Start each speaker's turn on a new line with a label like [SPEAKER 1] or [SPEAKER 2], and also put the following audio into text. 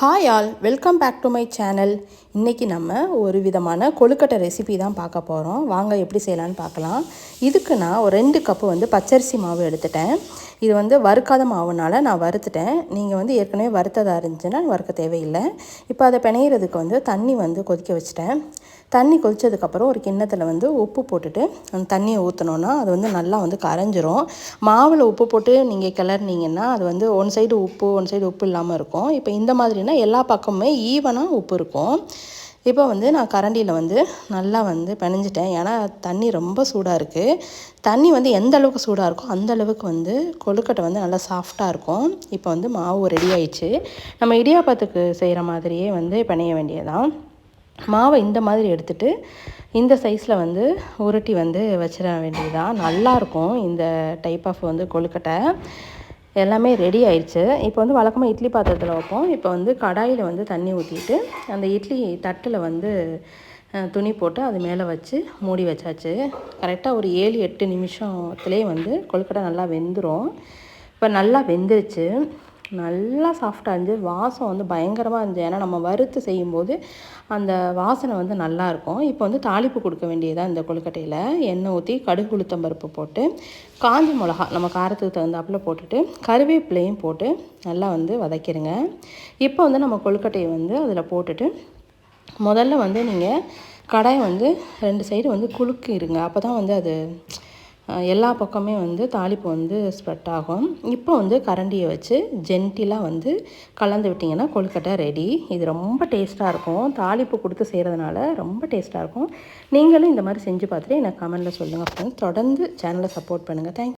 [SPEAKER 1] Hi all welcome back to my channel இன்றைக்கி நம்ம ஒரு விதமான கொழுக்கட்டை ரெசிபி தான் பார்க்க போகிறோம் வாங்க எப்படி செய்யலான்னு பார்க்கலாம். இதுக்கு நான் ஒரு ரெண்டு கப்பு வந்து பச்சரிசி மாவு எடுத்துட்டேன். இது வந்து வறுக்காத மாவுனால நான் வறுத்துட்டேன். நீங்கள் வந்து ஏற்கனவே வறுத்ததாக இருந்துச்சுன்னா வறுக்க தேவையில்லை. இப்போ அதை பிணையிறதுக்கு வந்து தண்ணி வந்து கொதிக்க வச்சுட்டேன். தண்ணி கொதித்ததுக்கப்புறம் ஒரு கிண்ணத்தில் வந்து உப்பு போட்டுட்டு அந்த தண்ணியை ஊற்றினோன்னா அது வந்து நல்லா வந்து கரைஞ்சிரும். மாவில் உப்பு போட்டு நீங்கள் கிளறினீங்கன்னா அது வந்து ஒன் சைடு உப்பு ஒன் சைடு உப்பு இல்லாமல் இருக்கும். இப்போ இந்த மாதிரி பார்த்திங்கன்னா எல்லா பக்கமுமே ஈவனாக உப்பு இருக்கும். இப்போ வந்து நான் கரண்டியில் வந்து நல்லா வந்து பிணைஞ்சிட்டேன். ஏன்னா தண்ணி ரொம்ப சூடாக இருக்குது தண்ணி வந்து எந்த அளவுக்கு சூடாக இருக்கோ அந்த அளவுக்கு வந்து கொழுக்கட்டை வந்து நல்லா சாஃப்டாக இருக்கும். இப்போ வந்து மாவு ரெடி ஆயிடுச்சு. நம்ம இடியாப்பத்துக்கு செய்கிற மாதிரியே வந்து பிணைய வேண்டியதான் மாவை இந்த மாதிரி எடுத்துகிட்டு இந்த சைஸில் வந்து உருட்டி வந்து வச்சிட வேண்டியதுதான். நல்லாயிருக்கும் இந்த டைப் ஆஃப் வந்து கொழுக்கட்டை. எல்லாமே ரெடி ஆயிடுச்சு. இப்போ வந்து வழக்கமாக இட்லி பாத்திரத்தில் வைப்போம். இப்போ வந்து கடாயில் வந்து தண்ணி ஊற்றிட்டு அந்த இட்லி தட்டில் வந்து துணி போட்டு அது மேலே வச்சு மூடி வச்சாச்சு. கரெக்டாக ஒரு ஏழு எட்டு நிமிஷத்துலேயே வந்து கொழுக்கட்டை நல்லா வெந்துடும் இப்போ நல்லா வெந்துருச்சு. நல்லா சாஃப்டாக இருந்துச்சு. வாசம் வந்து பயங்கரமாக இருந்துச்சு. ஏன்னா நம்ம வறுத்து செய்யும்போது அந்த வாசனை வந்து நல்லாயிருக்கும் இப்போ வந்து தாளிப்பு கொடுக்க வேண்டியதாக இந்த கொழுக்கட்டையில்? எண்ணெய் ஊற்றி கடுகு உளுத்தம் பருப்பு போட்டு காஞ்சி மிளகா நம்ம காரத்துக்கு தகுந்தாப்பில் போட்டுட்டு கருவேப்பிலையும் போட்டு நல்லா வந்து வதக்கிடுங்க இப்போ வந்து நம்ம கொழுக்கட்டையை வந்து அதில் போட்டுட்டு முதல்ல வந்து நீங்கள் கடாயை வந்து ரெண்டு சைடு வந்து குலுக்கிடுங்க அப்போ தான் வந்து அது எல்லா பக்கமே வந்து தாளிப்பு வந்து ஸ்ப்ரெட் ஆகும். இப்போ வந்து கரண்டியை வச்சு ஜென்டிலாக வந்து கலந்து விட்டிங்கன்னா கொழுக்கட்டை ரெடி இது ரொம்ப டேஸ்ட்டாக இருக்கும். தாளிப்பு கொடுத்து செய்கிறதுனால ரொம்ப டேஸ்ட்டாக இருக்கும். நீங்களும் இந்த மாதிரி செஞ்சு பார்த்துட்டு எனக்கு கமெண்ட்டில் சொல்லுங்கள் ஃப்ரெண்ட்ஸ் தொடர்ந்து சேனலை சப்போர்ட் பண்ணுங்கள் தேங்க்